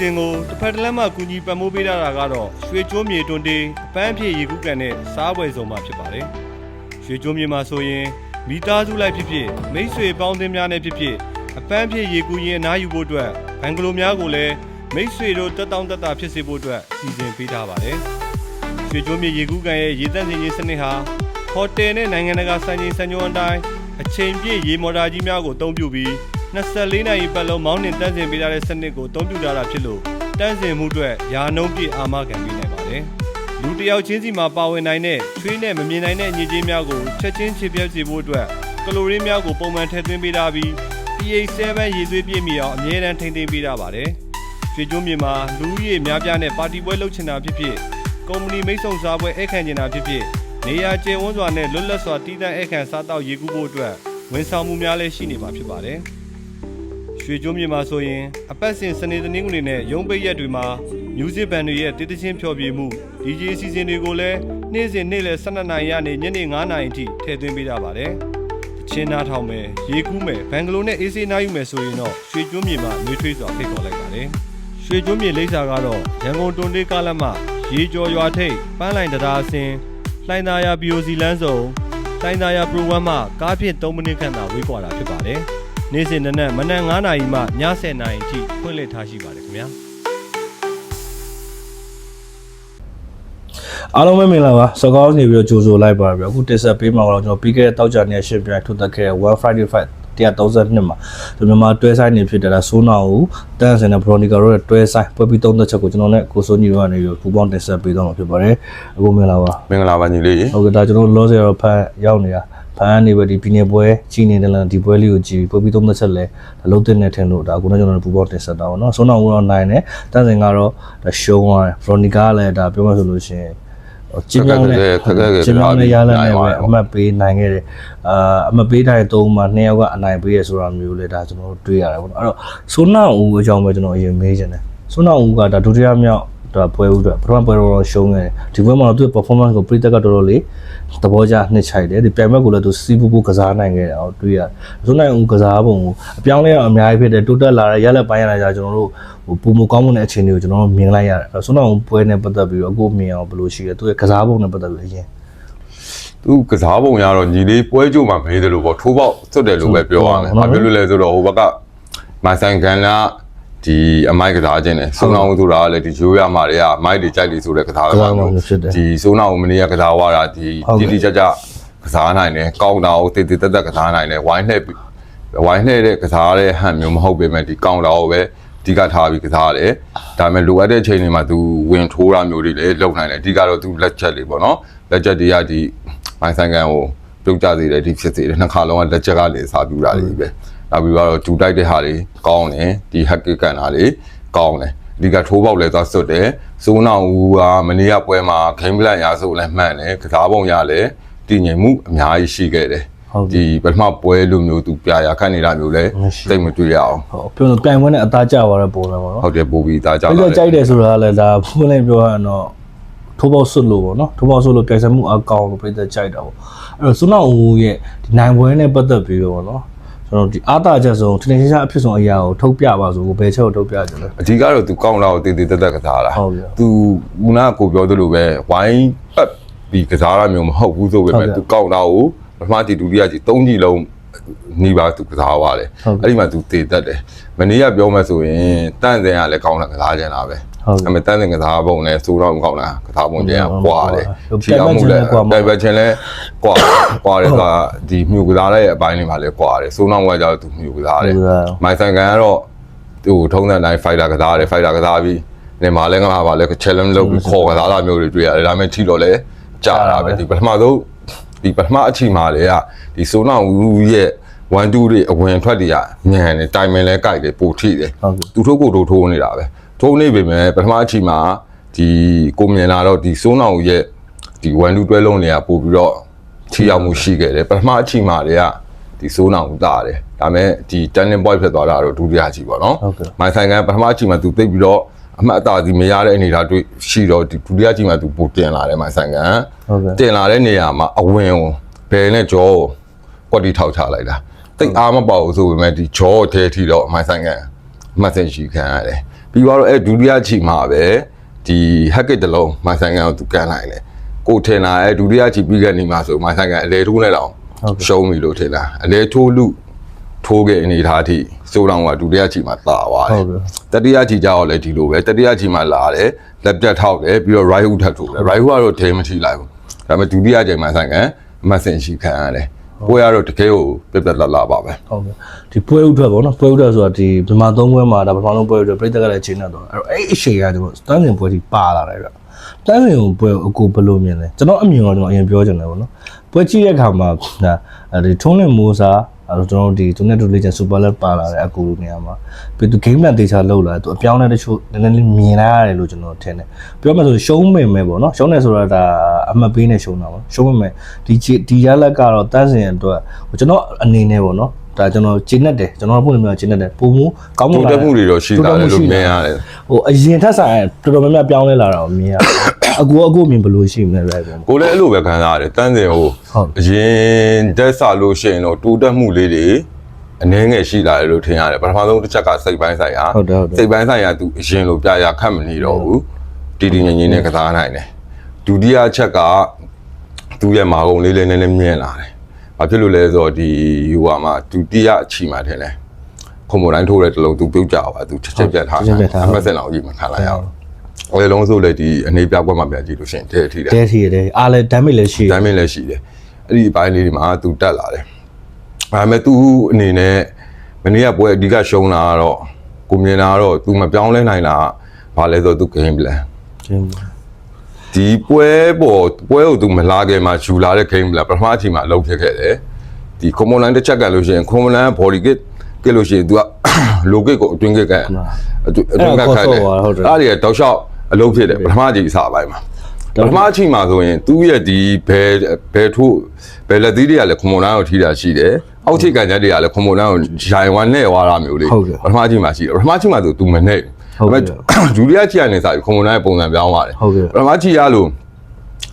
စဉ်ကိုတစ်ဖက်တစ်လမ်းမှကူညီပံ့ပိုးပေးထားတာကတော့ရွှေကျိုးမြေတွန်တေးအပန်းအဖြစ်ရေကူးကန်နဲ့စားပွဲစုံမှဖြစ်ပါတယ်။ရွှေကျိုးမြေမှာဆိုရင်မိသားစုလိုက်ဖြစ်ဖြစ်မိတ်ဆွေပေါင်းသင်းများနဲ့ဖြစ်ဖြစ်အပန်းအဖြစ်ရေကူးရင်အနားယူဖို့အတွက်ဘန်ဂလိုများကိုလည်းမိတ်ဆွေတို့တက်တောင့်တက်တာဖြစ်စေဖို့အတွက်စီစဉ်ပေးထားပါတယ်။ရွှေကျိုးမြေရေကူးကန်ရဲ့ရေတန့်စင်ခြင်းစနစ်ဟာဟိုတယ်နဲ့နိုင်ငံတကာစံချိန်စံညွှန်းအတိုင်းအချိန်ပြည့်ရေမော်တာကြီးများကိုအသုံးပြုပြီး 24နာရီပတ်လုံးမောင်းနှင်တန်းစင်ပေးထားတဲ့စနစ်ကိုအသုံးပြုထားတာဖြစ်လို့တန်းစင်မှုအတွက်ယာနှုံးပြည့်အာမခံပေးနိုင်ပါတယ်။လူတစ်ယောက်ချင်းစီမှာပါဝင်နိုင်တဲ့ချွေးနဲ့မမြင်နိုင်တဲ့ညစ်ကြေးများကိုချက်ချင်းချေပြတ်စေဖို့အတွက်ကလိုရင်းများကိုပုံမှန်ထည့်သွင်းပေးထားပြီး pH 7ရေသွေးပြည့်မီအောင်အမြဲတမ်းထိန်းသိမ်းပေးထားပါတယ်။ရွှေကျွန်းမြေမှာလူဦးရေများပြားနဲ့ပါတီပွဲလုပ်ချင်တာဖြစ်ဖြစ်ကုမ္ပဏီမိတ်ဆုံစားပွဲဧည့်ခံချင်တာဖြစ်ဖြစ်နေရာကျယ်ဝန်းစွာနဲ့လွတ်လပ်စွာတည်တံ့ဧည့်ခံစားတောက်ရေကူးဖို့အတွက်ဝန်ဆောင်မှုများလည်းရှိနေမှာဖြစ်ပါတယ်။ ရွှေကျိုးမြေမှာဆိုရင်အပတ်စဉ်စနေတနင်္ဂနွေနဲ့ရုံးပိတ်ရက်တွေမှာမြူးစစ်ဘန်တွေရဲ့တည်တချင်းဖျော်ဖြေမှု DJ အစီအစဉ်တွေကိုလည်းနေ့စဉ်နေ့လယ်12နာရီကနေညနေ9နာရီအထိထည့်သွင်းပေးကြပါတယ်။တချင်းနားထောင်မယ်၊ရေကူးမယ်၊ဘန်ဂလိုနဲ့အေးစေးနားယူမယ်ဆိုရင်တော့ရွှေကျိုးမြေမှာနှွေးထွေးစွာဖိတ်ခေါ်လိုက်ပါတယ်။ရွှေကျိုးမြေလိပ်စာကတော့ရန်ကုန်တွန်တေးကားလမ်းမရေကျော်ရွာထိပ်ပန်းလိုင်တရားအစင်လှိုင်းသာယာ BOC လမ်းစုံလှိုင်းသာယာ program မှာကားဖြင့်3မိနစ်ခန့်သာဝေးကွာတာဖြစ်ပါတယ်။ နေ့စဉ်နနက်မနက်9:00နာရီမှည10:00နာရီအထိဖွင့်လှစ်ထားရှိပါတယ်ခင်ဗျာအားလုံးပဲမင်္ဂလာပါစကောင်းနေပြီးတော့ကြိုဆိုလိုက်ပါပြီအခုတက်ဆက်ပေးမှာတော့ကျွန်တော်ပြီးခဲ့တဲ့တောက်ကြနေရှင်းပြထုတ်သက်ခဲ့တဲ့ One Friday Fight 132မှာကျွန်တော်မြန်မာတွဲဆိုင်နေဖြစ်တဲ့ဒါဆိုးနာဦးတန်းစင်နဲ့ Veronica တို့ရဲ့တွဲဆိုင်ပွဲပြီးသုံးသက်ချက်ကိုကျွန်တော်နဲ့ကိုစိုးညီတို့ကနေပြီးပူပေါင်းတက်ဆက်ပေးတော့မှာဖြစ်ပါတယ်အခုမင်္ဂလာပါမင်္ဂလာပါညီလေးဟုတ်ကဲ့ဒါကျွန်တော်လောဆယ်တော့ဖန်ရောက်နေတာ ဖန်နေပဲဒီပြည်နယ်ပွဲကြီးနေတယ်လားဒီပွဲလေးကိုကြည့်ပွဲပြီးသုံးသက်ချက်လဲဒါလုံးတင်နေထင်လို့ဒါအခုနကကျွန်တော်တို့ပူပေါင်းတက်ဆက်တာပေါ့နော်ဆိုးနာဦးတော့နိုင်တယ်တန်းစင်ကတော့ဒါရှုံးသွားတယ် Veronica ကလည်းဒါပြောမှဆိုလို့ရှိရင်ကျင်းမြောင်းနဲ့ကျင်းမြောင်းနဲ့ရလာနဲ့ပဲအမှတ်ပေးနိုင်ခဲ့တယ်အာအမှတ်ပေးတိုင်းသုံးမှာနှစ်ယောက်ကအနိုင်ပေးရဆိုတာမျိုးလေဒါကျွန်တော်တို့တွေးရတယ်ပေါ့နော်အဲ့တော့ဆိုးနာဦးအကြောင်းပဲကျွန်တော်အရင်မေးချင်တယ်ဆိုးနာဦးကဒါဒုတိယမြောက် ဒါပွဲဦးအတွက်ပထမပွဲတော့ရှုံးခဲ့တယ်ဒီပွဲမှာတော့သူ့ performance ကိုပြိတက်ကတော်တော်လေးသဘောကျနှစ်ချိုက်တယ်ဒီပြိုင်ဘက်ကိုလည်းသူစီးပူပူကစားနိုင်ခဲ့တယ်အောင်တွေးရတယ်ဆိုးနာဦးကစားပုံကိုအပြောင်းလဲတော့အများကြီးဖြစ်တယ်တိုးတက်လာတဲ့ရလက်ပိုင်းရလာကြကျွန်တော်တို့ဟိုပုံမကောင်းမှုတဲ့အခြေအနေကိုကျွန်တော်တို့မြင်လိုက်ရတယ်အဲ့တော့ဆိုးနာဦးပွဲနဲ့ပတ်သက်ပြီးတော့အခုမြင်အောင်ဘယ်လိုရှိလဲသူရဲ့ကစားပုံနဲ့ပတ်သက်ပြီးအရင်သူကစားပုံရတော့ညီလေးပွဲကြိုမှာမေးတယ်လို့ပေါ့ထိုးပေါက်သွတ်တယ်လို့ပဲပြောရမယ်။ဘာဖြစ်လို့လဲဆိုတော့ဟိုဘက်ကမဆိုင်ကန်လာ ဒီအမိုက်ကစားခြင်းနဲ့စုံအောင်ဆိုတာကလည်းဒီရိုးရမှာတွေကအမိုက်တွေကြိုက်လို့ဆိုတဲ့ကစားကစားမျိုးဒီစုံအောင်မနေ့ကကစားသွားတာဒီတိတိကျကျကစားနိုင်တယ်ကောင်းတာကိုတိတိတက်တက်ကစားနိုင်တယ်ဝိုင်းလှည့်ဝိုင်းလှည့်တဲ့ကစားတဲ့ဟန်မျိုးမဟုတ်ပေမဲ့ဒီကောင်းတာကိုပဲအဓိကထားပြီးကစားရတယ်။ဒါပေမဲ့လိုအပ်တဲ့အချိန်တွေမှာ तू ဝင်ထိုးတာမျိုးတွေလည်းလုပ်နိုင်တယ်။အဓိကတော့ तू လက်ချက်လေးပေါ့နော်။လက်ချက်တွေကဒီမိုင်းဆိုင်ကန်ကိုပြုတ်ကြစေတယ်ဒီဖြစ်စေတယ်နှစ်ခါလုံးကလက်ချက်ကလည်းစားပြူတာတွေပဲ။ နောက်ပြီးတော့ဒူတိုက်တဲ့ဟာတွေကောင်းတယ်ဒီဟက်ကကန်တာတွေကောင်းတယ်။အဓိကထိုးပေါက်လည်းသွားစွတ်တယ်။စိုးနောင်ဦးကမနေ့ကပွဲမှာဂိမ်းပလန်ရဆိုလည်းမှန်တယ်။ကစားပုံရလည်းတည်ငြိမ်မှုအများကြီးရှိခဲ့တယ်။ဒီပထမပွဲလိုမျိုးသူပြရာခတ်နေတာမျိုးလည်းသိမတွေ့ရအောင်ဟုတ်ပြောလို့ပြိုင်ပွဲနဲ့အသားကျသွားတဲ့ပုံစံပေါ့နော်ဟုတ်တယ်ပို့ပြီးသားကြပြီးလာတော့ကြိုက်တယ်ဆိုတာကလည်းဒါဖွင့်လိုက်ပြောရရင်တော့ထိုးပေါက်ဆွတ်လို့ပေါ့နော်ထိုးပေါက်ဆွတ်လို့ပြိုင်ဆိုင်မှုအကောင်လို့ပြည့်တဲ့ကြိုက်တာပေါ့အဲ့တော့စွနောက်ဦးရဲ့ဒီနိုင်ပွဲနဲ့ပတ်သက်ပြီးတော့ပေါ့နော် ကျွန်တော်ဒီအားတာချက်ဆုံးတင်တင်ရှားအဖြစ်ဆုံးအရာကိုထုတ်ပြပါဆိုကိုဘယ်ချက်ကိုထုတ်ပြကြလဲ အဓိကတော့သူကောင်းလာကိုတည်တည်တက်တက်ကစားတာဟုတ်ပြီသူခုနကကိုပြောသလိုပဲဝိုင်းပတ်ပြီးကစားတာမျိုးမဟုတ်ဘူးဆိုပေမဲ့ဟုတ်ပြီသူကောင်းလာကိုပထမကြည့်ဒုတိယကြည့်သုံးကြည့်လုံးနေပါသူကစားပါလေဟုတ်ပြီ အဲ့ဒီမှာသူတည်တက်တယ်မနေ့ကပြောမှဆိုရင်တန့်စင်ကလည်းကောင်းတာကစားကြင်တာပဲ ဟုတ်ကဲ့အဲ့မဲ့တန့်စင်ကစားပုံနဲ့စိုးတော့ကောင်းတာကစားပုံကျန်ကွာတယ်ဟုတ်ချီအောင်မှုလည်းပြိုင်ဘက်ချင်းလည်းကွာမှာပြိုင်ဘက်ချင်းလည်းကွာကွာတယ်ကဒီမြူကစားတဲ့အပိုင်းတွေမှာလည်းကွာတယ်စိုးတော့ကကြောက် तू မြူကစားတယ်မြူကစားမိုင်ဆိုင်ကန်ကတော့သူ့ထုံးတဲ့တိုင်း fighter ကစားတယ် fighter ကစားပြီးနေမှာလဲငါပါလဲ challenge လုပ်ပြီးခေါ်ကစားတာမျိုးတွေတွေ့ရတယ်ဒါပေမဲ့ထီတော့လဲကြာတာပဲဒီပထမဆုံးဒီပထမအချိန်မှာလေကဒီဆိုနာဦးရဲ့1 2တွေအဝင်ထွက်တွေကညံတယ်တိုင်မင်လဲကြိုက်တယ်ပိုထိတယ်ဟုတ်ကဲ့သူထိုးကိုထိုးထိုးနေတာပဲ ထိုးနေပေမဲ့ပထမအချိန်မှာဒီကိုမြင်လာတော့ဒီဆိုနာဦးရဲ့ဒီ1 2တွဲလုံးတွေကပို့ပြီးတော့ထိရောက်မှုရှိခဲ့တယ်ပထမအချိန်မှာတွေကဒီစိုးနောင်ဦးတာတယ်ဒါပေမဲ့ဒီ turning point ဖြစ်သွားတာတော့ဒုတိယကြီးပေါ့နော်ဟုတ်ကဲ့မိုင်ဆိုင်ကန်ပထမအချိန်မှာသူသိပ်ပြီးတော့အမှတ်အသားစီမရတဲ့အနေအထားတွေ့ရှိတော့ဒီဒုတိယအချိန်မှာသူပိုတင်လာတယ်မိုင်ဆိုင်ကန်ဟုတ်ကဲ့တင်လာတဲ့နေရာမှာအဝင်ကိုဘယ်နဲ့ကြောကိုကွက်တီထောက်ချလိုက်တာတိတ်အားမပေါဘူးဆိုပေမဲ့ဒီကြောကိုထဲထိတော့မိုင်ဆိုင်ကန်အမှတ်စင်ရှိခံရတယ် ပြီးတော့အဲဒုတိယချီမှာပဲဒီဟက်ကစ်တစ်လုံးမိုင်ဆိုင်ကန်ကိုသူကန်လိုက်တယ်ကိုထင်တာအဲဒုတိယချီပြီးခဲ့နေမှာဆိုမိုင်ဆိုင်ကန်အလေထိုးနေတော့ရှုံးပြီလို့ထင်တာအလေထိုးလူထိုးခဲ့အနေထားအထိစိုးတောင်ကဒုတိယချီမှာတာသွားတယ်ဟုတ်ကဲ့တတိယချီကြောက်လည်းဒီလိုပဲတတိယချီမှာလာတယ်လက်ပြတ်ထောက်တယ်ပြီးတော့ right hook ထပ်ထိုးတယ် right hook ကတော့ဒဲမထိလိုက်ဘူးဒါပေမဲ့ဒုတိယချိန်မှာဆိုင်ကန်အမတ်စင်ရှိခံရတယ် ကိုရတော့တကယ်ကိုပြက်ပြက်လာလာပါပဲဟုတ်ကဲ့ဒီပွဲဥထွက်ပေါ့နော်ပွဲဥထွက်ဆိုတာဒီမြန်မာသုံးပွဲမှာဒါပထမဆုံးပွဲဥထွက်ပြိတ္တကလည်းချိန်နေတော့အဲ့တော့အဲ့အချိန်ကကျွန်တော်တန်းစင်ပွဲကြီးပါလာတယ်ဗျတန်းစင်ပွဲအကိုဘယ်လိုမြင်လဲကျွန်တော်အမြင်တော့ကျွန်တော်အရင်ပြောချင်တယ်ပေါ့နော်ပွဲကြည့်တဲ့အခါမှာဒါဒီထုံးလင်မိုးစာ အဲ့တော့ကျွန်တော်တို့ဒီသူနဲ့တူလေးချင်စူပါလက်ပါလာတဲ့အကူလိုနေရာမှာပြီးသူ game plan တေချာလောက်လာသူအပြောင်းလဲတချို့နည်းနည်းလေးမြင်လာရတယ်လို့ကျွန်တော်ထင်တယ်ပြောမှဆိုရှုံးမယ်မယ်ပေါ့နော်ရှုံးတယ်ဆိုတာဒါအမှတ်ပေးနေရှုံးတာပေါ့ရှုံးမယ်မယ်ဒီဒီရလက်ကတော့တန်းစင်အတွက်ကျွန်တော်အနေနဲ့ပေါ့နော်ဒါကျွန်တော်ကျင်းတ်တယ်ကျွန်တော်တို့ပုံမှန်ကျင်းတ်တယ်ပုံမူကောင်းမွတိုးန်တက်မှုတွေတော့ရှိတာလေလို့မြင်ရတယ်ဟိုအရင်ထက်ဆိုင်တော်တော်များများပြောင်းလဲလာတာကိုမြင်ရတယ် အကူအကူမြင်ဘယ်လိုရှိမလဲပဲပေါ့ ကိုလည်းအဲ့လိုပဲခံစားရတယ်တန်းစင်ကိုဟုတ် အရင်တက်ဆလို့ရှိရင်တော့တိုးတက်မှုလေးတွေအနည်းငယ်ရှိလာတယ်လို့ထင်ရတယ်ပထမဆုံးတစ်ချက်ကစိတ်ပိုင်းဆိုင်ရာဟုတ်တယ်ဟုတ်တယ် စိတ်ပိုင်းဆိုင်ရာသူအရင်လိုပြရခတ်မနေတော့ဘူးတီတီငင်ငင်နဲ့ကစားနိုင်တယ်ဒုတိယချက်ကသူ့ရဲ့မာကုံလေးလေးနည်းနည်းမြင်လာတယ်ဘာဖြစ်လို့လဲဆိုတော့ဒီဟိုဟာမှာဒုတိယအချီမှာထင်တယ်ခုံမတိုင်းထိုးတဲ့တလုံးသူပြုတ်ကြပါသူချက်ချက်ပြတ်ထားတာအမှတ်စင်အောင်ကြီးမခံလိုက်ရ အောင်ဟိုလေလုံးဆိုလေဒီအနေပြကွက်မှာပြန်ကြည့်လို့ရှိရင်တဲ့ထီတယ်တဲထီရတယ်အားလဲ damage လည်းရှိဒိုင်းမင်းလည်းရှိတယ်အဲ့ဒီအပိုင်းလေးတွေမှာသူတက်လာတယ်ဒါပေမဲ့သူအနေနဲ့မနေ့ကပွဲအဓိကရှုံးတာကတော့ကိုမြင်တာကတော့သူမပြောင်းလဲနိုင်တာဘာလဲဆိုတော့သူ game plan ဒီပွဲပေါ်ပွဲကိုသူမလာခင်မှာယူလာတဲ့ game plan ပထမအချိန်မှာအလုပ်ဖြစ်ခဲ့တယ်ဒီကွန်မွန်လန်တစ်ချက်ကလို့ရှိရင်ကွန်မွန်လန် body kit ကလို့ရှိရင် तू က low kick ကိုအတွင်း kick ကန်အတွင်းအတွင်း kick ခိုင်းတယ်အဲ့ဒါတွေတောက်လျှောက်အလုပ်ဖြစ်တယ်ပထမအချိန်အစားပိုင်းမှာပထမအချိန်မှာဆိုရင်သူ့ရဲ့ဒီဘယ်ဘယ်ထိုးဘယ်လက်သီးတွေကလည်းခွန်မွန်လန်းကိုထိတာရှိတယ်။အောက်ထိပ်ကန်ချက်တွေကလည်းခွန်မွန်လန်းကိုရိုင်ဝမ်းနဲ့ဝါတာမျိုးလေးဟုတ်ကဲ့ပထမအချိန်မှာရှိတယ်ပထမအချိန်မှာဆိုသူမနဲ့ဟုတ်ကဲ့ဒုတိယအချိန်ကနေစပြီးခွန်မွန်လန်းရဲ့ပုံစံပြောင်းသွားတယ်ဟုတ်ကဲ့ပထမအချိန်ရလို့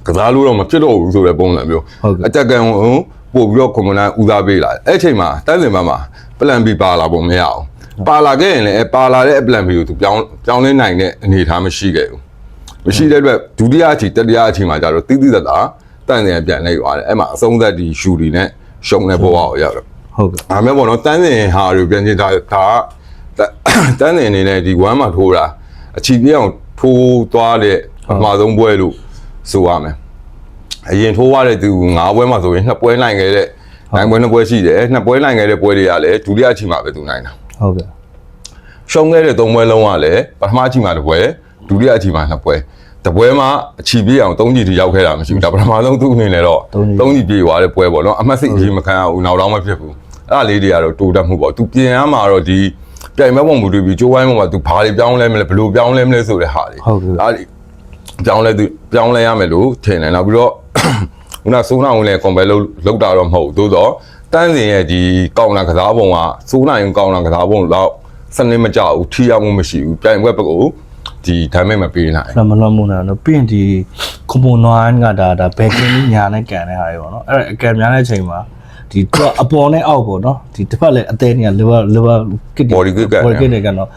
ကစားလို့တော့မဖြစ်တော့ဘူးဆိုတဲ့ပုံစံမျိုးဟုတ်ကဲ့အတက်ကန်ကိုပို့ပြီးတော့ခွန်မွန်လန်းဦးစားပေးလာတယ်အဲ့အချိန်မှာတန်းစင်ဘက်မှာ plan B ပါလာပုံမရအောင်ပါလာခဲ့ရင်လည်းအဲ့ပါလာတဲ့ plan B ကိုသူပြောင်းပြောင်းလဲနိုင်တဲ့အနေအထားမရှိခဲ့ဘူးမရှိတဲ့အတွက်ဒုတိယအချိန်တတိယအချိန်မှာကျတော့တိတိတတ်တာတန့်စင်ပြန်လိုက်သွားတယ်အဲ့မှာအဆုံးသက်ဒီရှူလီနဲ့ရှုံတဲ့ဘဝကိုရောက်တယ်ဟုတ်ကဲ့ဒါမဲ့ပေါ့နော်တန်းစင်ဟာတွေပြန်ချင်းဒါဒါကတန်းစင်အနေနဲ့ဒီဝမ်းမှာထိုးတာအချီပြအောင်ထိုးသွားတဲ့အမှားဆုံးပွဲလို့ဆိုရမယ်အရင်ထိုးရတဲ့သူ၅ပွဲမှာဆိုရင်နှစ်ပွဲနိုင်ခဲ့တဲ့ နိုင်ပွဲနှစ်ပွဲရှိတယ်နှစ်ပွဲနိုင်ခဲ့တဲ့ပွဲတွေကလည်းဒုတိယအချိန်မှာပဲသူနိုင်တာဟုတ်ကဲ့ရှုံးခဲ့တဲ့သုံးပွဲလုံးကလည်းပထမအချိန်မှာတစ်ပွဲဒုတိယအချိန်မှာနှစ်ပွဲတပွဲမှာအချီပြေးအောင်သုံးကြည့်ထိရောက်ခဲ့တာမရှိဘူးဒါပထမဆုံးသူ့အနေနဲ့တော့သုံးကြည့်သုံးကြည့်ပြေးသွားတဲ့ပွဲပေါ့နော်အမှတ်စိတ်ကြီးမခံရဘူးနောက်တော့မဖြစ်ဘူးအဲ့ဒါလေးတွေကတော့တိုးတက်မှုပေါ့သူပြင်ရမှာတော့ဒီပြိုင်မဲ့ပုံမူတွေပြီးကြိုးဝိုင်းပုံမှာသူဘာတွေပြောင်းလဲမလဲဘယ်လိုပြောင်းလဲမလဲဆိုတဲ့ဟာတွေဟုတ်ကဲ့အဲ့ဒီပြောင်းလဲသူပြောင်းလဲရမယ်လို့ထင်တယ်နောက်ပြီးတော့ ခုနစိုးနာဝင်လဲ compare လုပ်လုပ်တာတော့မဟုတ်ဘူးသို့တော့တန်းစင်ရဲ့ဒီကောင်လာကစားပုံကစိုးနာရင်ကောင်လာကစားပုံတော့စနစ်မကြဘူးထိရောက်မှုမရှိဘူးပြိုင်ပွဲဘက်ကိုဒီ damage မပေးနိုင်လမလမနာနော်ပြီးရင်ဒီကွန်ပိုနွိုင်းကဒါဒါဘယ်ကင်းကြီးညာနဲ့ကန်တဲ့ဟာတွေပေါ့နော်အဲ့ဒါအကံများတဲ့အချိန်မှာဒီတော့အပေါ်နဲ့အောက်ပေါ့နော်ဒီတစ်ဖက်လည်းအသေးနေရ liver liver kit Body kit က body kit တွေကတော့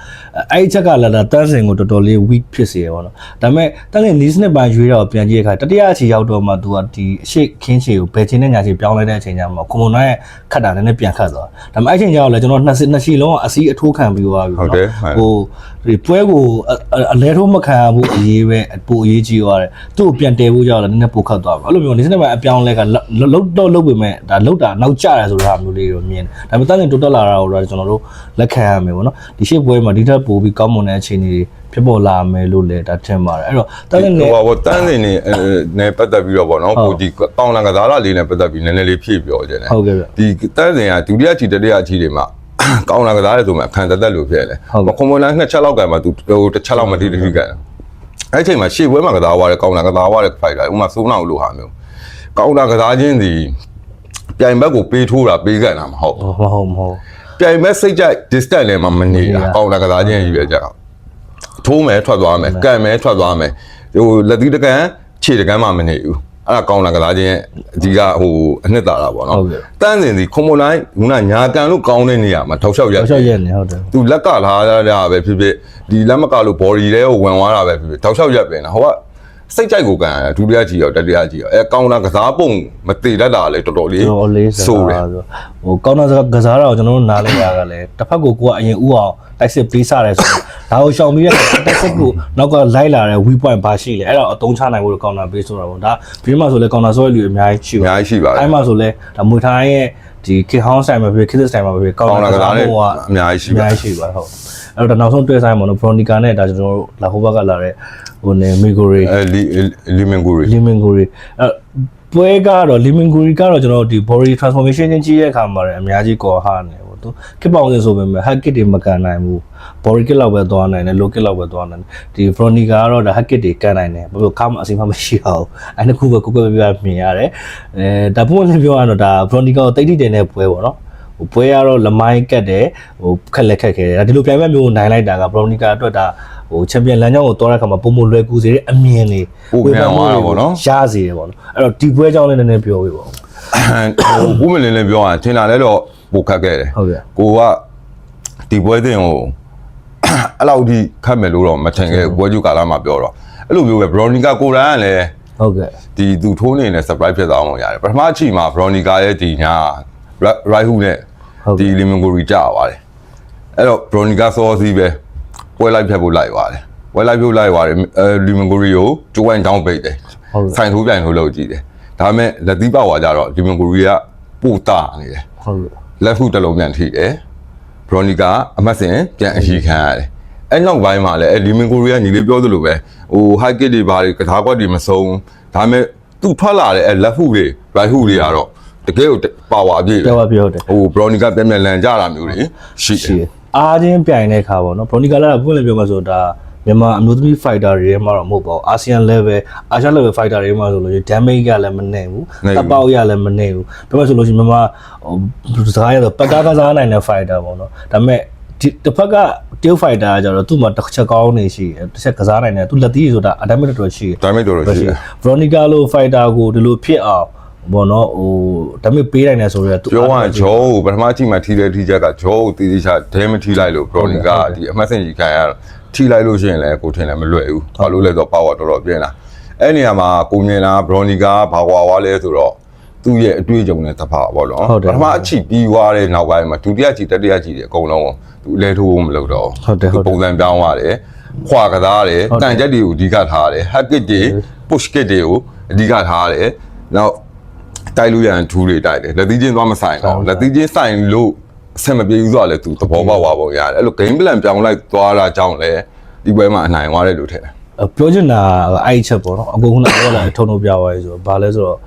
အဲ့ဒီချက်ကလာတာတန်းစင်ကိုတော်တော်လေး weak ဖြစ်စေရပေါ့နော်ဒါပေမဲ့တန်းစင် knees နဲ့ပိုင်းရွေးတော့ပြန်ကြည့်တဲ့အခါတတိယအချီရောက်တော့မှ तू ကဒီအရှိခင်းချီကိုဘယ်ချင်းနဲ့ညာချီပြောင်းလဲတဲ့အချိန်ကျမှကွန်ပိုနွိုင်းရဲ့ခတ်တာလည်းပြန်ခတ်သွားဒါပေမဲ့အဲ့ချိန်ကျတော့လည်းကျွန်တော်နှစ်စီနှစ်ချီလုံးကအစီးအထိုးခံပြီးသွားပြီဟုတ်ပေါ့တယ်နော်ဟိုဒီပွဲကိုအအအလဲထိုးမခံရဘူးအရေးပဲပိုအရေးကြီးသွားတယ်သူ့ကိုပြန်တဲဖို့ကြောက်လည်းနည်းနည်းပိုခတ်သွားပါအဲ့လိုမျိုးနေစနစ်ပိုင်းအပြောင်းလဲကလုတ်တော့လုတ်ပေမဲ့ဒါလုတ်တာနောက်ကျတယ်ဆိုတာမျိုးလေးတော့မြင်တယ်ဒါပေမဲ့တန်းတင်တိုးတက်လာတာကိုတော့ကျွန်တော်တို့လက်ခံရမယ်ပေါ့နော်ဒီရှေ့ပွဲမှာဒီထက်ပိုပြီးကောင်းမွန်တဲ့အခြေအနေတွေဖြစ်ပေါ်လာမယ်လို့လည်းဒါထင်ပါတယ်အဲ့တော့တန်းတင်ဟိုနဲ့ပါဘောတန်းစင်နေနဲ့ပတ်သက်ပြီးတော့ပေါ့နော်ဟုတ်ကိုဒီကောင်လာကစားတာလေးနဲ့ပတ်သက်ပြီးနည်းနည်းလေးဖြည့်ပြောခြင်းတယ်ဟုတ်ကဲ့ဗျဒီတန်းစင်ကဒုတိယချီတတိယချီတွေမှာကောင်းလာကစားရဲဆိုမှအခန်းသက်သက်လို့ဖြစ်တယ်ဟုတ်ကဲ့ကွန်မွန်လန်နှစ်ချက်လောက်ကမှသူဟိုတစ်ချက်လောက်မတိတိကန်အဲ့ဒီအချိန်မှာရှေ့ပွဲမှာကစားသွားတဲ့ကောင်းလာကစားသွားတဲ့ဖိုက်တာဥမာစိုးနာလို့ဟာမျိုးကောင်းလာကစားခြင်းဒီပြိုင်ဘက်ကိုပေးထိုးတာပေးကန်တာမဟုတ်မဟုတ်မဟုတ် ပြိုင်ဘက်စိတ်ကြိုက် distance လည်းမမနေတာမနေတာကောင်းလာကစားခြင်းကြီးပဲကြောက်ထိုးမယ်ထွက်သွားမယ်ကန်မယ်ထွက်သွားမယ်ဟိုလက်သီးတကန်ခြေတကန်မှမနေဘူးအဲ့ဒါကောင်းတာကစားခြင်းရဲ့အကြီးကဟိုအနှစ်သာရပေါ့နော်ဟုတ်ကဲ့တန်းစင်စီခွန်မွန်တိုင်းခုနညာကန်လို့ကောင်းတဲ့နေရာမှာထောက်လျှောက်ရက်တော့ရှောက်ရက်နေဟုတ်တယ်သူလက်ကလာရတာပဲဖြစ်ဖြစ်ဒီလက်မကလို့ body တွေကိုဝင်သွားတာပဲဖြစ်ဖြစ်ထောက်လျှောက်ရက်ပင်တာဟိုက စိတ်ကြိုက်ကိုကန်ရတယ်ဒုတိယကြီးရောတတိယကြီးရောအဲကောင်းတာကစားပုံမတည်တတ်တာလေတော်တော်လေးတော်လေးစဆိုးကားတယ်ဆိုဟိုကောင်းတာစကားကစားတော့ကျွန်တော်တို့နားလဲရကလည်းတစ်ဖက်ကိုကိုကအရင်ဥအောင်တိုက်စစ်ပေးစားတယ်ဆိုတော့ဒါကိုရှောင်ပြီးတဲ့တိုက်စစ်ကိုနောက်ကလိုက်လာတဲ့ weak point ဘာရှိလဲအဲ့တော့အတုံးချနိုင်ဖို့ကောင်းတာပေးဆိုတာပေါ့ဒါဘီမှာဆိုလဲကောင်းတာဆိုရလူအများကြီးရှိအပါများကြီးရှိပါတယ်အဲ့မှာဆိုလဲဒါမွေထိုင်းရဲ့ဒီခေဟောင်းဆိုင်မှာဖြစ်ခေတ်ဆိုင်မှာဖြစ်ကောင်းကောင်းတာတာကကစားစားတဲ့ဖို့ကအများကြီးရှိအပါများကြီးရှိပါဟုတ် အဲ့တော့ဒါနောက်ဆုံးတွေ့ဆိုင်မှာနော် Bronica နဲ့ဒါကျွန်တော်တို့လာဟိုဘက်ကလာတဲ့ဟိုနေမီဂိုရီအဲလီလီမင်ဂူရီလီမင်ဂူရီအဲပွဲကတော့လီမင်ဂူရီကတော့ကျွန်တော်ဒီ body transformation ချင်းကြီးရဲ့အခါမှာလည်းအများကြီးကော်ဟာနေပေါ့သူခစ်ပေါင်းစင်ဆိုပေမဲ့ hack kit တွေမကန်နိုင်ဘူး body kit လောက်ပဲသွားနိုင်တယ် low kit လောက်ပဲသွားနိုင်တယ်ဒီ Bronica ကတော့ဒါ hack kit တွေကန်နိုင်တယ်ဘာလို့ခါမအစီမမရှိအောင်အဲ့ဒီခုပဲကိုကိုပဲပြမြင်ရတယ်အဲဒါပုံမှန်ပြောရတော့ဒါ Bronica ကိုတိတ်တိတ်တင်တဲ့ပွဲပေါ့နော် ဟိုပွဲကတော့လမိုင်းကတ်တယ်ဟိုခက်လက်ခက်ခဲတယ်ဒါဒီလိုပြိုင်ပွဲမျိုးကိုနိုင်လိုက်တာက Bronica အတွက်ဒါဟိုချန်ပီယံလမ်းကြောင်းကိုတွားတဲ့အခါမှာပုံမလွယ်ကူစေတဲ့အမြင်တွေပိုပြန်သွားတာပေါ့နော်ရစေတယ်ပေါ့နော်အဲ့တော့ဒီပွဲကြောင်းလေးနည်းနည်းပြောပြပါဦးဟိုဘူးမလင်းလေးပြောရရင်ထင်တာလဲတော့ပိုခတ်ခဲ့တယ်ဟုတ်ကဲ့ကိုကဒီပွဲတင်ကိုအဲ့လောက်ထိခတ်မယ်လို့တော့မထင်ခဲ့ဘူးပွဲကျူကာလမှာပြောတော့အဲ့လိုမျိုးပဲဘရော်နီကာကိုရန်ကလည်းဟုတ်ကဲ့ဒီသူထိုးနေတဲ့ surprise ဖြစ်သွားအောင်ရတယ်ပထမအချိန်မှာဘရော်နီကာရဲ့ဒီညာ right hook နဲ့ဒီလီမင်ဂိုရီကြာသွားတယ်အဲ့တော့ဘရော်နီကာစောစီးပဲပွဲလိုက်ဖြတ်ဖို့လိုက်သွားတယ်ပွဲလိုက်ဖြုတ်လိုက်သွားတယ်အဲလီမင်ဂိုရီကိုကျိုးဝိုင်းတောင်းပိတ်တယ်ဟုတ်ကဲ့ဆိုင်ထိုးပြိုင်ထိုးလုပ်ကြည့်တယ်ဒါပေမဲ့လက်သီးပေါက်သွားကြတော့လီမင်ဂိုရီကပို့တာနေတယ်ဟုတ်ကဲ့လက်ခုတစ်လုံးပြန်ထိတယ်ဘရော်နီကာအမတ်စင်ပြန်အရှိခံရတယ်အဲ့နောက်ပိုင်းမှာလည်းအဲလီမင်ကိုရီးယားညီလေးပြောသလိုပဲဟိုဟိုက်ကစ်တွေဘာတွေကစားကွက်တွေမဆုံးဒါပေမဲ့သူ့ထွက်လာတဲ့အဲလက်ခုတွေ right ခုတွေကတော့ တကယ်ကိုပါဝါပြည့်ပဲပြောပါပြောတယ်ဟိုဘရော်နီကာပြန်ပြန်လန်ကြတာမျိုးတွေရှိတရှိယ်တယ်အားချင်းပြိုင်တဲ့ခါပေါ့နော်ဘရိုနီကာလာကဘုန်းလည်းပြောမှာဆိုဒါမြန်မာအမျိုးသမီး fighter တွေထဲမှာတော့မဟုတ်ပါဘူးအာဆီယံ level အာရှ level fighter တွေထဲမှာဆိုလို့ရှိရင် damage ကလည်းမနေဘူးတပ်ပေါက်ရလည်းမနေဘူးပြောမှဆိုလို့ရှိရင်မြန်မာဟိုစကားရတော့ပတ်ကားကစားနိုင်တဲ့ fighter ပေါ့နော်ဒါပေမဲ့ဒီတစ်ဖက်ကတရုတ် fighter ကကြတော့သူ့မှာတစ်ချက်ကောင်းနေရှိတယ်တစ်ချက်ကစားနိုင်တယ်သူလက်သီးဆိုတာ adamant တော်ရှိတယ်ဒါပေမဲ့တော်တော်ရှိတယ်ဗရိုနီကာလိုဖိုက်တာကိုဒီလိုဖြစ်အောင် ဘောနော်ဟိုဒါပေမဲ့ပေးနိုင်တယ်ဆိုတော့သူပြောရရင်ဂျောကိုပထမအချိန်မှာထိတဲ့ထိချက်ကဂျောကိုတီးတီးချဒဲမထိလိုက်လို့ဘရော်နီကာဒီအမတ်စင်ကြီးခံရတော့ထိလိုက်လို့ရှိရင်လည်းကိုထင်တယ်မလွယ်ဘူးဘာလို့လဲဆိုတော့ပါဝါတော်တော်ပြင်းတာအဲ့နေရာမှာကိုမြင်တာဘရော်နီကာဘာကွာွားလဲဆိုတော့သူ့ရဲ့အတွေ့အကြုံနဲ့တဖာပေါ့နော်ပထမအချိန်ပြီးွားတဲ့နောက်ပိုင်းမှာဒုတိယအချိန်တတိယအချိန်တွေအကုန်လုံးသူအလဲထိုးဖို့မလုပ်တော့ပုံစံပြောင်းသွားတယ်ခွာကစားတယ်တန်ချက်တွေကိုအဓိကထားတယ်ဟက်ကစ်တွေ push kit တွေကိုအဓိကထားတယ်နောက် တိုက်လို့ရရင်ထူးတွေတိုက်တယ်လက်သီးချင်းသွားမဆိုင်တော့လက်သီးချင်းဆိုင်လို့အဆင်မပြေဘူးဆိုတော့လေသူသဘောပေါက်သွားပုံရတယ်အဲ့လို game plan ပြောင်းလိုက်သွားတာကြောင့်လေဒီပွဲမှာအနိုင်သွားတယ်လို့ထင်တယ်ပြောချင်တာအဲ့ချက်ပေါ့နော်အကုန်ခုနပြောလာထုံထုံပြသွားပြီဆိုတော့ဘာလဲဆိုတော့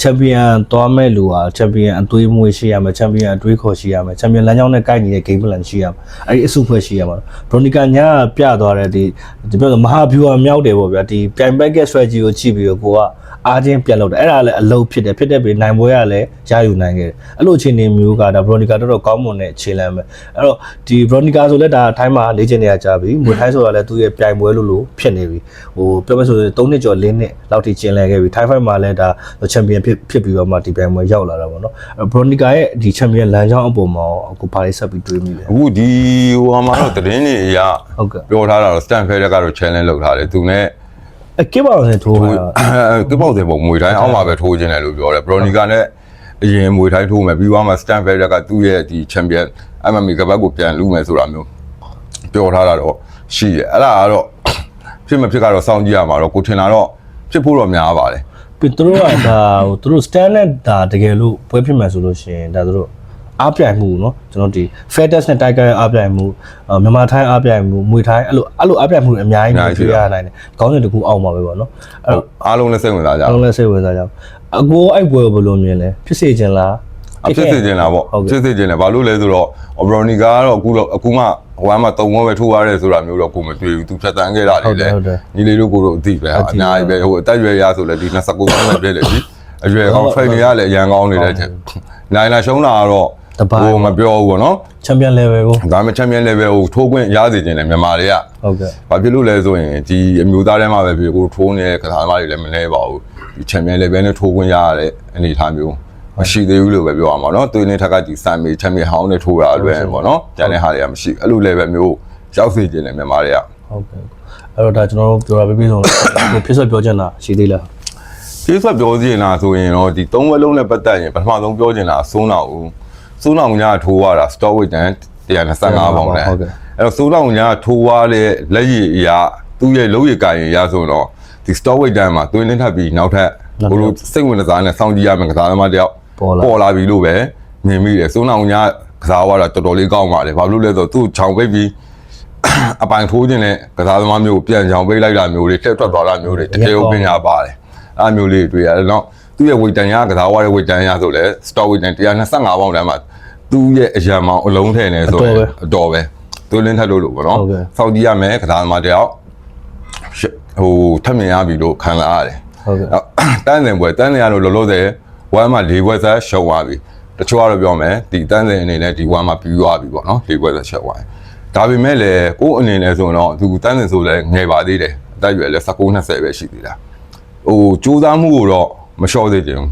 ချန်ပီယံသွားမဲ့လူဟာချန်ပီယံအသွေးမွေးရှိရမယ်ချန်ပီယံအသွေးခေါ်ရှိရမယ်ချန်ပီယံလမ်းကြောင်းနဲ့ကိုက်နေတဲ့ game plan ရှိရမယ်အဲ့ဒီအစုဖွဲ့ရှိရမှာဘရိုနီကာညာပြသွားတဲ့ဒီဒီပြောဆိုမဟာဗျူဟာမြောက်တယ်ပေါ့ဗျာဒီပြိုင်ဘက်က strategy ကိုကြည့်ပြီးတော့ကိုက အားချင်းပြန်လုပ်တယ်အဲ့ဒါလည်းအလုပ်ဖြစ်တယ်ဖြစ်တဲ့ပြီးနိုင်ပွဲရလည်းရယူနိုင်ခဲ့တယ်အဲ့လိုအခြေအနေမျိုးကဒါဘရိုနီကာတော်တော်ကောင်းမွန်တဲ့အခြေလမ်းပဲအဲ့တော့ဒီဘရိုနီကာဆိုလည်းဒါထိုင်းမှာလေ့ကျင့်နေရကြပြီမွေထိုင်းဆိုတာလည်းသူ့ရဲ့ပြိုင်ပွဲလို့လို့ဖြစ်နေပြီဟိုပြောမယ်ဆိုရင်3နှစ်ကျော်4နှစ်လောက်ထိကျင်လည်ခဲ့ပြီထိုင်းဖိုင်မှာလည်းဒါချန်ပီယံဖြစ်ဖြစ်ပြီးတော့မှဒီပြိုင်ပွဲရောက်လာတာပေါ့နော်အဲ့ဘရိုနီကာရဲ့ဒီချန်ပီယံလမ်းကြောင်းအပေါ်မှာအခုဘာလေးဆက်ပြီးတွေးမိလဲအခုဒီဟိုမှာတော့သတင်းတွေအရဟုတ်ကဲ့ပြောထားတာတော့ stand fair ကတော့ challenge လုပ်ထားတယ်သူနဲ့ အကိပါအောင်ထိုးတာကပောက်တယ်ပုံမွေတိုင်းအောက်မှာပဲထိုးခြင်းတယ်လို့ပြောတယ်ဘရိုနီကာနဲ့အရင်မွေတိုင်းထိုးမယ်ပြီးသွားမှ stand fair ကသူ့ရဲ့ဒီ champion MMA ကပတ်ကိုပြန်လူမယ်ဆိုတာမျိုးပြောထားတာတော့ရှိတယ်အဲ့ဒါကတော့ဖြစ်မဖြစ်ကတော့စောင့်ကြည့်ရမှာတော့ကိုထင်တာတော့ဖြစ်ဖို့တော့များပါတယ်ပြီးသူတို့ကဒါဟိုသူတို့ standard ဒါတကယ်လို့ပွဲဖြစ်မယ်ဆိုလို့ရှိရင်ဒါသူတို့ အားပြိုင်မှုเนาะကျွန်တော်ဒီ fair test နဲ့တိုက်ခိုက်အားပြိုင်မှုအာမြန်မာထိုင်းအားပြိုင်မှုမွေထိုင်းအဲ့လိုအဲ့လိုအားပြိုင်မှုတွေအများကြီးတွေ့ရနိုင်တယ်ခေါင်းစဉ်တစ်ခုအောက်မှာပဲပေါ့เนาะအဲ့တော့ အားလုံးလည်းစိတ်ဝင်စားကြ အားလုံးလည်းစိတ်ဝင်စားကြအောင်အကိုအဲ့ပွဲကိုဘယ်လိုမြင်လဲဖြစ်စေချင်လား အဖြစ်စေခြင်းလားပေါ့ ဟုတ်ကဲ့ ဖြစ်စေခြင်းလဲဘာလို့လဲဆိုတော့အော်ဘရိုနီကာကတော့အခုတော့အခုမှဟိုကမှတုံဝဲပဲထိုးရတယ်ဆိုတာမျိုးတော့ကိုမတွေ့ဘူးသူဖြတ်တန်းခဲ့တာတွေလည်းညီလေးတို့ကိုတော့အသိပဲအများကြီးပဲဟိုအသက်ရွယ်ရဆိုလည်းဒီ29နှစ်ပဲပြည့်လေပြီအရွယ်ကောင်း train တွေရလည်းအရန်ကောင်းနေတဲ့ချက်နိုင်လာရှုံးတာကတော့ ဟိုမပြောဘူးပေါ့နော် ချန်ပီယံ level ကို ဒါပေမဲ့ champion level ကိုထိုးခွင့်ရစေခြင်းလည်းမြန်မာတွေက ဟုတ်ကဲ့ ဘာဖြစ်လို့လဲဆိုရင်ဒီအမျိုးသားထဲမှာပဲဖြစ်ကိုထိုးနေတဲ့ကစားသမားတွေလည်းမနေပါဘူး ဒီချန်ပီယံ level နဲ့ထိုးခွင့်ရရတဲ့အနေအထားမျိုးမရှိသေးဘူးလို့ပဲပြောရမှာเนาะသူနေထက်ကဒီစံမီချန်ပီယံဟောင်းနဲ့ထိုးတာအလွယ်ပေါ့เนาะကျန်တဲ့ဟာတွေကမရှိဘူးအဲ့လို level မျိုးရောက်စေခြင်းနဲ့မြန်မာတွေက ဟုတ်ကဲ့အဲ့တော့ဒါကျွန်တော်တို့ပြောတာပြပြဆုံးလို့ဖြစ်ဆက်ပြောချင်တာရှိသေးလား ကျေးဇူးပြောစီရင်လားဆိုရင်တော့ဒီသုံးဝက်လုံးနဲ့ပတ်သက်ရင်ပထမဆုံးပြောချင်တာစိုးနောင်ဦး စိုးနောင်ညာထိုးရတာ stock weight တန်125ပေါင်လဲဟုတ်ကဲ့အဲ့တော့စိုးနောင်ညာထိုးရတဲ့လက်ရည်အရာသူ့ရဲ့လုံးရည်ကိုင်ရရဆိုတော့ဒီ stock weight တန်မှာသွင်းလင်းထပ်ပြီးနောက်ထပ်ဘို့လိုစိတ်ဝင်စားနဲ့စောင့်ကြည့်ရမယ်ကစားသမားတယောက်ပေါ်လာပေါ်လာပြီလို့ပဲမြင်မိတယ်စိုးနောင်ညာကစားရတာတော်တော်လေးကောင်းပါတယ်ဘာလို့လဲဆိုတော့သူ့ချောင်ပိတ်ပြီးအပိုင်ထိုးခြင်းနဲ့ကစားသမားမျိုးကိုပြန်ချောင်ပိတ်လိုက်တာမျိုးတွေထက်ထွက်သွားတာမျိုးတွေတကယ်ကိုပညာပါတယ်အဲ့မျိုးလေးတွေတွေ့ရတယ်နော် သူ့ရဲ့ဝေတန်ရကစားဝါရဲ့ဝေတန်ရဆိုလဲ stock ဝေတန်125ပေါင်တန်းမှာသူ့ရဲ့အရန်မောင်အလုံးထဲနေဆိုရင်အတော်ပဲသူလင်းထက်လို့လို့ပေါ့နော်စောက်ကြည့်ရမယ်ကစားသမားတယောက်ဟိုထပ်မြင်ရပြီလို့ခံလာရတယ်ဟုတ်ကဲ့တန်းစင်ပွဲတန်းစင်ကတော့လောလောဆယ်ဝမ်းမှာ၄ဘွဲဆက်ရှုံသွားပြီတချို့ကတော့ပြောမယ်ဒီတန်းစင်အနေနဲ့ဒီဝမ်းမှာပြီးသွားပြီပေါ့နော်၄ဘွဲဆက်ရှုံသွားတယ်ဒါပေမဲ့လည်းကိုယ့်အနေနဲ့ဆိုတော့သူတန်းစင်ဆိုလည်းငယ်ပါသေးတယ်အသက်အရွယ်လည်း19 20ပဲရှိသေးတာဟိုစူးစမ်းမှုကိုတော့ မလျှော့သေးခြင်း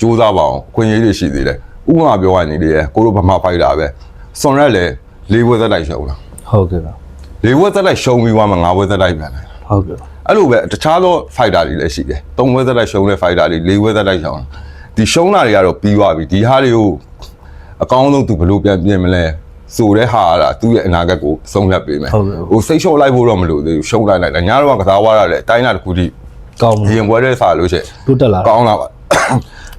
စူးစမ်းပါအောင်ခွင့်ရည်တွေရှိသေးတယ်ဥပမာပြောရရင်လေကိုတို့ဗမာဖိုက်တာပဲစွန်ရက်လည်း၄ဘွဲဆက်လိုက်ရှုံတာဟုတ်ကဲ့ပါ၄ဘွဲဆက်လိုက်ရှုံပြီးသွားမှ၅ဘွဲဆက်လိုက်ပြန်တယ်ဟုတ်ကဲ့အဲ့လိုပဲတခြားသော fighter တွေလည်းရှိတယ်။သုံးဝဲသက်လိုက်ရှုံးတဲ့ fighter တွေလေးဝဲသက်လိုက်ရှုံးတာဒီရှုံးတာတွေကတော့ပြီးသွားပြီဒီဟာတွေကိုအကောင်းဆုံးသူဘယ်လိုပြန်ပြင်မလဲဆိုတဲ့ဟာကသူ့ရဲ့အနာဂတ်ကိုဆုံးဖြတ်ပေးမယ်ဟုတ်ကဲ့ဟိုစိတ်လျှော့လိုက်ဖို့တော့မလိုသေးဘူးရှုံးလိုက်လိုက်တယ်ညတော့ကစားသွားရတယ်အတိုင်းအတာတစ်ခုထိ ကောင်းပြီရင်ပွဲတဲ့စာလို့ရှိရင်တိုးတက်လာကောင်းလာပါ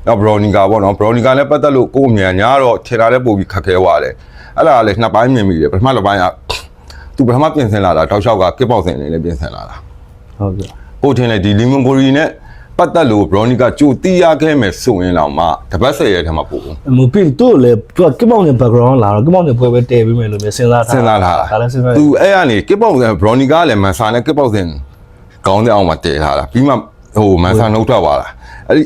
တော့ဘရော်နီကာပေါ့နော်ဘရော်နီကာနဲ့ပတ်သက်လို့ကိုယ့်အမြင်ကညာတော့ထင်တာလည်းပို့ပြီးခက်ခဲသွားတယ်အဲ့ဒါကလည်းနှစ်ပိုင်းမြင်မိတယ်ပထမတစ်ပိုင်းကသူပထမပြင်ဆင်လာတာတောက်လျှောက်ကကစ်ပေါက်စင်အနေနဲ့ပြင်ဆင်လာတာဟုတ်ကဲ့ကိုထင်လေဒီလီမွန်ဂိုရီနဲ့ပတ်သက်လို့ဘရော်နီကကြိုတီးရခဲ့မယ်ဆိုရင်တော့မှတပတ်ဆက်ရဲထဲမှာပို့ဘူးမပြီးတော့လေသူကကစ်ပေါင်းတဲ့ background လာတော့ကစ်ပေါင်းတဲ့ပွဲပဲတည်ပြီးမယ်လို့မျိုးစဉ်းစားထားစဉ်းစားလာတာဒါလည်းစဉ်းစားသူအဲ့ကနေကစ်ပေါက်စင်ဘရော်နီကလည်းမန်ဆာနဲ့ကစ်ပေါက်စင် ကောင်းတဲ့အောင်မှာတည်ထားတာပြီးမှဟိုမန်ဆာနှုတ်ထွက်သွားတာအဲ့ဒီ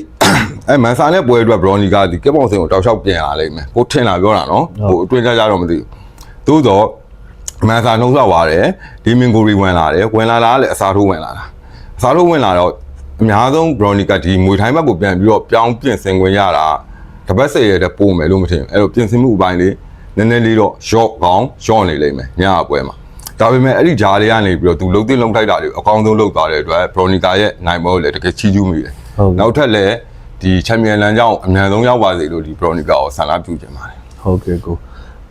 အဲ့မန်ဆာနဲ့ပွဲအတွက်ဘရော်နီကဒီကစ်ပေါက်စင်ကိုတောက်လျှောက်ပြင်လာလိမ့်မယ်ကိုထင်လာပြောတာနော်ဟိုအတွင်းကြကြတော့မသိဘူးသို့တော့မန်ဆာနှုတ်ထွက်သွားတယ်ဒီမင်ဂိုရီဝင်လာတယ်ဝင်လာတာကလည်းအစားထိုးဝင်လာတာအစားထိုးဝင်လာတော့အများဆုံးဘရော်နီကဒီမွေထိုင်းဘက်ကိုပြန်ပြီးတော့ပြောင်းပြင်ဆင်ခွင့်ရတာတပတ်ဆက်ရတဲ့ပို့မယ်လို့မထင်ဘူးအဲ့တော့ပြင်ဆင်မှုအပိုင်းလေးနည်းနည်းလေးတော့ short ကောင်း short နေလိမ့်မယ်ညအပွဲမှာ ဒါပေမဲ့အဲ့ဒီဂျားလေးကနေပြီးတော့သူလုံးသိလုံးထိုက်တာတွေအကောင်းဆုံးလုပ်သွားတဲ့အတွက် Bronica ရဲ့နိုင်ဘောကိုလည်းတကယ်ချီးကျူးမိတယ်ဟုတ်ကဲ့နောက်ထပ်လည်းဒီချန်ပီယံလမ်းကြောင်းအမြန်ဆုံးရောက်ပါစေလို့ဒီ Bronica ကိုဆန္ဒပြုချင်ပါတယ်ဟုတ်ကဲ့ကို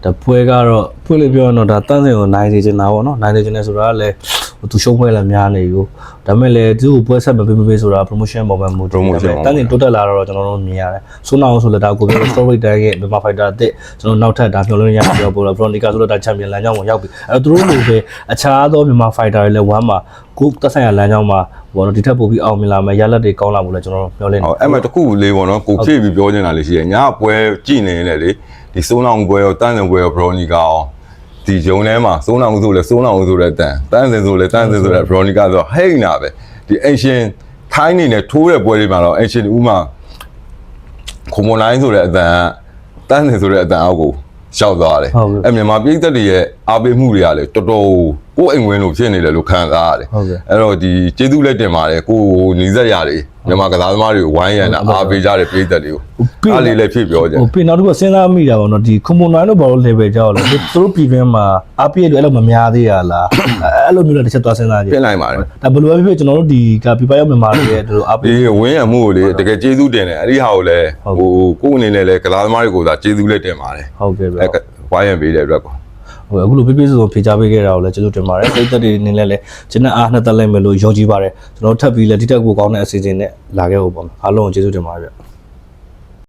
တပွဲကတော့ဖွင့်လို့ပြောရတော့ဒါတန်းစင်ကိုနိုင်စေချင်တာပေါ့နော်နိုင်စေချင်တယ်ဆိုတာကလည်းဟိုသူရှုံးပွဲလည်းများနေကိုဒါပေမဲ့လည်းသူ့ကိုပွဲဆက်မပေးမပေးဆိုတာ promotion ပေါ်မှာမူတည်တယ်တန်းစင်တိုးတက်လာတော့ကျွန်တော်တို့မြင်ရတယ်ဆိုးနာအောင်ဆိုလည်းဒါကိုပြော story တန်းရဲ့ Bema Fighter အစ်ကျွန်တော်နောက်ထပ်ဒါမျှော်လင့်ရပြောပို့တော့ Bronica ဆိုတော့ဒါ champion လမ်းကြောင်းကိုရောက်ပြီအဲတော့သူတို့လိုပဲအခြားသော Bema Fighter တွေလည်းဝမ်းမှာကိုတက်ဆိုင်ရလမ်းကြောင်းမှာဘောနော်ဒီထက်ပိုပြီးအောင်မြင်လာမယ်ရလက်တွေကောင်းလာဖို့လည်းကျွန်တော်တို့မျှော်လင့်နေဟုတ်အဲ့မှာတစ်ခုလေးပေါ့နော်ကိုဖြည့်ပြီးပြောချင်တာလေးရှိတယ်ညအပွဲကြည့်နေရင်လည်းလေ ဒီစိုးနောင်ပွဲရောတန်းစင်ပွဲရော Bronica ရောဒီဂျုံထဲမှာစိုးနောင်ဆိုလဲစိုးနောင်ဆိုတဲ့တန်တန်းစင်ဆိုလဲတန်းစင်ဆိုတဲ့ Bronica ဆိုတော့ဟိတ်နာပဲဒီ ancient ထိုင်းနေနဲ့ထိုးတဲ့ပွဲတွေမှာတော့ ancient ဥမာခုံမွန်လိုင်းဆိုတဲ့အတန်ကတန်းနေဆိုတဲ့အတန်အောက်ကိုရှောက်သွားတယ်ဟုတ်ကဲ့အဲ့မြန်မာပြည်သက်တွေရဲ့အားပေးမှုတွေကလည်းတော်တော်ကိုယ်အိမ်ဝင်လို့ဖြစ်နေတယ်လို့ခံစားရတယ်ဟုတ်ကဲ့အဲ့တော့ဒီကျေးဇူးလက်တင်ပါတယ်ကိုယ်နီးစက်ရတွေ မြန်မာကစားသမားတွေကိုဝိုင်းရံတာအားပေးကြတဲ့ပြည်သက်တွေကိုအားလေးလည်းဖြစ်ပြောကြတယ်ဟိုပြင်နောက်တစ်ခုစဉ်းစားမိတာပေါ့နော်ဒီကွန်မွန်နိုင်တို့ဘာလို့ level ကြောက်လဲသူတို့ပြည်တွင်းမှာအပြည့်တွေအဲ့လိုမများသေးရလားအဲ့လိုမျိုးလည်းတစ်ချက်သွားစဉ်းစားကြည့်ပြင်လိုက်ပါတယ်ဒါဘယ်လိုပဲဖြစ်ဖြစ်ကျွန်တော်တို့ဒီကပြပရောက်မြန်မာတွေရဲ့ဒီလိုအပြဒီည့်ဝင်းရံမှုကိုလေတကယ်ကျေးဇူးတင်တယ်အဲ့ဒီဟာကိုလည်းဟုဟိုကိုယ်အနေနဲ့လည်းကစားသမားတွေကိုသာကျေးဇူးလက်တင်ပါတယ်ဟုတ်ကဲ့ဗျအဲ့ဝိုင်းရံပေးတဲ့အတွက်ကော ဟိုအခုလိုပြပြစုံစုံဖြေချပေးခဲ့တာကိုလည်းကျေးဇူးတင်ပါတယ်ပိတ်သက်တွေနေလည်းလည်းကျွန်တော်အားနှစ်သက်လိုက်မယ်လို့ယုံကြည်ပါတယ်ကျွန်တော်ထပ်ပြီးလည်းဒီတက်ကိုကောင်းတဲ့အစီအစဉ်နဲ့လာခဲ့ဖို့ပေါ့နော်အားလုံးကိုကျေးဇူးတင်ပါတယ်ဗျ